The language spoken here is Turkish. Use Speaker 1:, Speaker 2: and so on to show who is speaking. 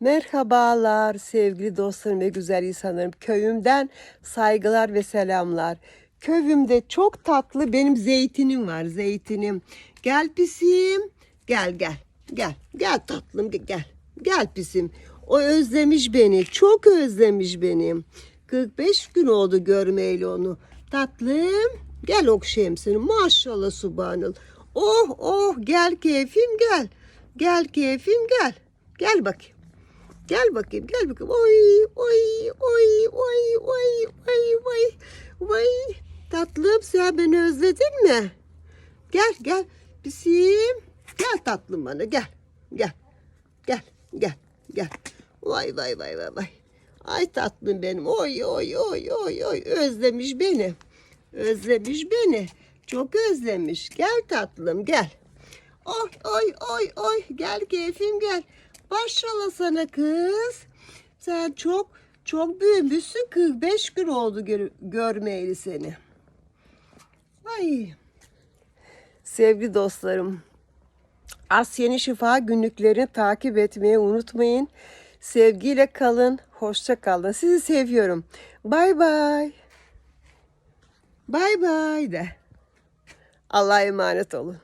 Speaker 1: Merhabalar sevgili dostlarım ve güzel insanlarım. Köyümden saygılar ve selamlar. Köyümde çok tatlı benim zeytinim var. Zeytinim. Gel pisim. Gel gel. Gel. Gel tatlım gel. Gel pisim. O özlemiş beni. Çok özlemiş beni. 45 gün oldu görmeyeli onu. Tatlım. Gel okşayayım seni. Maşallah subhanallah. Oh oh gel keyfim gel. Gel keyfim gel. Gel bakayım. Gel bakayım, gel bakayım. Oy, oy, oy, oy, oy, oy, oy, oy. Tatlım sen beni özledin mi? Gel, gel. Bisim. Gel tatlım bana, gel. Gel. Gel, gel, gel. Vay, vay, vay, vay, vay. Ay tatlım benim. Oy, oy, oy, oy, oy. Özlemiş beni. Özlemiş beni. Çok özlemiş. Gel tatlım, gel. Oy oy oy oy gel keyfim gel. Maşallah sana kız. Sen çok çok büyümüşsün 45 gün oldu gör, görmeyeli seni. Ay. Sevgili dostlarım. Asya'nın şifa günlüklerini takip etmeyi unutmayın. Sevgiyle kalın. Hoşça kalın. Sizi seviyorum. Bay bay. Bay bay de. Allah'a emanet olun.